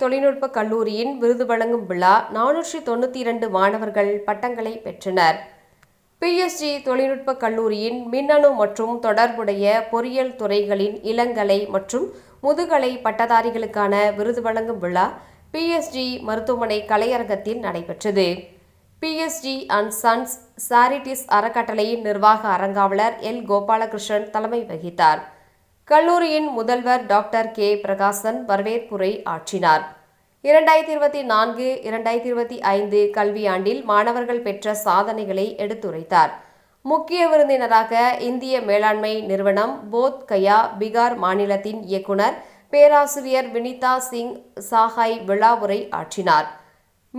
தொழில்நுட்ப கல்லூரியின் விருது வழங்கும் விழா நானூற்றி தொண்ணூற்றி இரண்டு மாணவர்கள் பட்டங்களை பெற்றனர். பிஎஸ்ஜி தொழில்நுட்ப கல்லூரியின் மின்னணு மற்றும் தொடர்புடைய பொறியியல் துறைகளின் இளங்கலை மற்றும் முதுகலை பட்டதாரிகளுக்கான விருது வழங்கும் விழா பிஎஸ்ஜி மருத்துவமனை கலையரங்கத்தில் நடைபெற்றது. பிஎஸ்ஜி அண்ட் சன்ஸ் சாரிட்டிஸ் அறக்கட்டளையின் நிர்வாக அரங்காவலர் எல். கோபாலகிருஷ்ணன் தலைமை வகித்தார். கல்லூரியின் முதல்வர் டாக்டர் கே. பிரகாசன் வரவேற்புரை ஆற்றினார். இரண்டாயிரத்தி இருபத்தி நான்கு இரண்டாயிரத்தி இருபத்தி ஐந்து கல்வியாண்டில் மாணவர்கள் பெற்ற சாதனைகளை எடுத்துரைத்தார். முக்கிய விருந்தினராக இந்திய மேலாண்மை நிறுவனம் போத் கயா பீகார் மாநிலத்தின் இயக்குனர் பேராசிரியர் வினிதா சிங் சாஹாய் விழாவுரை ஆற்றினார்.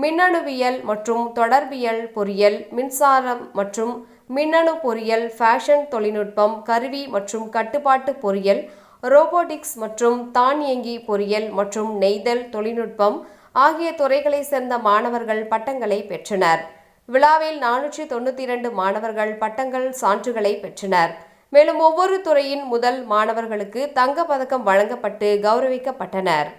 மின்னணுவியல் மற்றும் தொடர்பியல் பொறியியல் மின்சாரம் மற்றும் மின்னணு பொறியியல் ஃபேஷன் தொழில்நுட்பம் கருவி மற்றும் கட்டுப்பாட்டு பொறியியல் ரோபோட்டிக்ஸ் மற்றும் தானியங்கி பொறியியல் மற்றும் நெய்தல் தொழில்நுட்பம் ஆகிய துறைகளைச் சேர்ந்த மாணவர்கள் பட்டங்களை பெற்றனர். விழாவில் நானூற்றி தொண்ணூற்றி இரண்டு மாணவர்கள் பட்டங்கள் சான்றுகளை பெற்றனர். மேலும் ஒவ்வொரு துறையின் முதல் மாணவர்களுக்கு தங்கப் பதக்கம் வழங்கப்பட்டு கௌரவிக்கப்பட்டனர்.